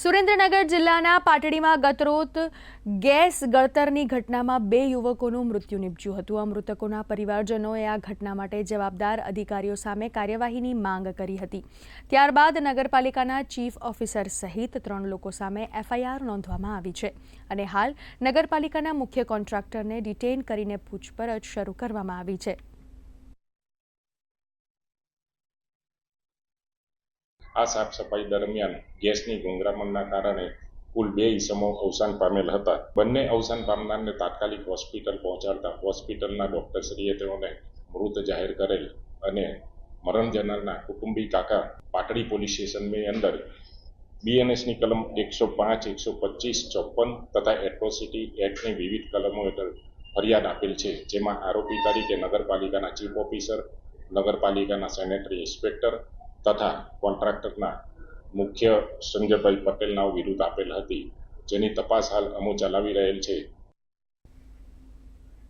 સુરેન્દ્રનગર જિલ્લાના પાટડીમાં ગતરોત ગેસ ગળતરની ઘટનામાં બે યુવકોનું મૃત્યુ નીપજ્યું હતું. આ મૃતકોના પરિવારજનોએ આ ઘટના માટે જવાબદાર અધિકારીઓ સામે કાર્યવાહીની માંગ કરી હતી. ત્યારબાદ નગરપાલિકાના ચીફ ઓફિસર સહિત ત્રણ લોકો સામે એફઆઈઆર નોંધવામાં આવી છે અને હાલ નગરપાલિકાના મુખ્ય કોન્ટ્રાક્ટરને ડિટેઇન કરીને પૂછપરછ શરૂ કરવામાં આવી છે. આ સાફ સફાઈ દરમિયાન ગેસની ગુંગરામણના કારણે કુલ બે ઈસમો અવસાન પામેલ હતા. બંને અવસાન પામનારને તાત્કાલિક હોસ્પિટલ પહોંચાડતા હોસ્પિટલના ડોક્ટરશ્રીએ તેઓને મૃત જાહેર કરેલ અને મરણ જનારના કુટુંબી કાકા પાટડી પોલીસ સ્ટેશનની અંદર બીએનએસની કલમ એકસો પાંચ, એકસો પચીસ, ચોપન તથા એટ્રોસિટી એક્ટની વિવિધ કલમો હેઠળ ફરિયાદ આપેલ છે, જેમાં આરોપી તરીકે નગરપાલિકાના ચીફ ઓફિસર, નગરપાલિકાના સેનેટરી ઇન્સ્પેક્ટર તથા કોન્ટ્રાક્ટરના મુખ્ય સંજયભાઈ પટેલ નાવ વિરુદ્ધ આપેલ હતી, જેની તપાસ હાલ અમો ચલાવી રહેલ છે.